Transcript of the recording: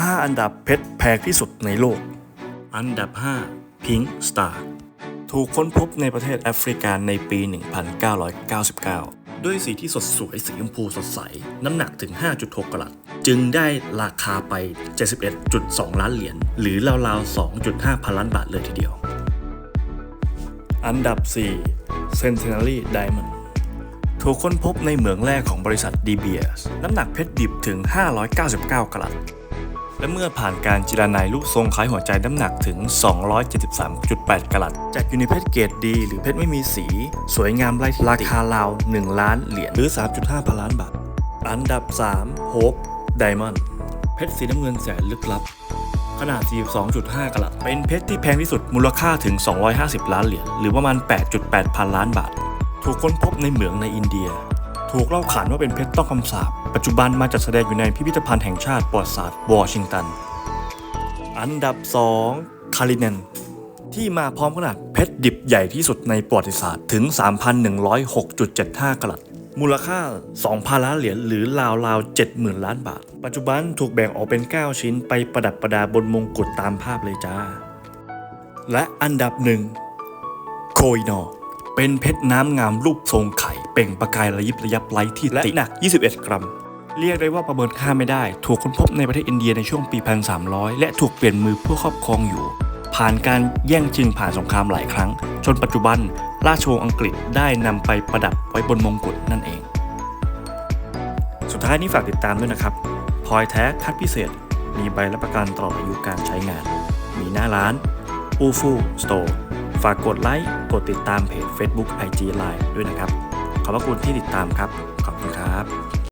5 อันดับเพชรแพงที่สุดในโลก อันดับ 5 Pink Star ถูกค้นพบในประเทศแอฟริกาในปี 1999 ด้วยสีที่สดสวยสีชมพูสดใส น้ำหนักถึง 5.6 กรัตจึงได้ราคาไป 71.2 ล้านเหรียญ หรือราวๆ 2.5 พันล้านบาทเลยทีเดียว อันดับ 4 Centenary Diamond ถูกค้นพบในเหมืองแร่ของบริษัท De Beers น้ำหนักเพชรดิบถึง 599 กรัต และเมื่อผ่านการจิรนายรูปทรงคล้ายหัวใจน้ำหนักถึง 273.8กรัตจากอยู่ในเพชรเกรดดีหรือเพชรไม่มีสี สวยงามไร้ที่ติราคาราว 1 ล้านเหรียญหรือ 3.5 พันล้านบาท อันดับ3 Hope Diamond เพชรสีน้ำเงินแสนลึกลับ ขนาด 42.5กรัตเป็นเพชรที่แพงที่สุดมูลค่าถึง 250 ล้านเหรียญหรือประมาณ 8.8 พันล้านบาท ถูกค้นพบในเหมืองในอินเดีย ถูกเล่าขานว่าเป็นเพชรต้องคำสาปปัจจุบันมาจัดแสดงอยู่ในพิพิธภัณฑ์แห่งชาติประวัติศาสตร์วอชิงตัน อันดับ 2 คาริเนนที่มาพร้อมขนาดเพชรดิบใหญ่ที่สุดในประวัติศาสตร์ถึง 3,106.75กรัตมูลค่า 2,000 ล้านเหรียญหรือราวๆ70,000 ล้านบาท ปัจจุบันถูกแบ่งออกเป็น 9 ชิ้นไปประดับประดาบนมงกุฎตามภาพเลยจ้า และอันดับหนึ่งโคอินอเป็นเพชรน้ำงามรูปทรงไข่ ล่งประกายระยิบระยับไร้ที่ติและหนัก 21 กรัม เรียกได้ว่าประเมินค่าไม่ได้ ถูกค้นพบในประเทศอินเดียในช่วงปี 1300 และถูกเปลี่ยนมือผู้ครอบครองอยู่ ผ่านการแย่งชิงผ่านสงครามหลายครั้ง จนปัจจุบัน ราชวงศ์อังกฤษได้นำไปประดับไว้บนมงกุฎนั่นเอง สุดท้ายนี้ฝากติดตามด้วยนะครับพลอยแท้คัดพิเศษ มีใบรับประกันตลอดอายุการใช้งาน มีหน้าร้านอูฟูสโตร์ฝากกดไลค์ กดติดตามเพจ Facebook IG Line ด้วยนะครับ ขอบพระคุณที่ติดตามครับ ขอบคุณครับ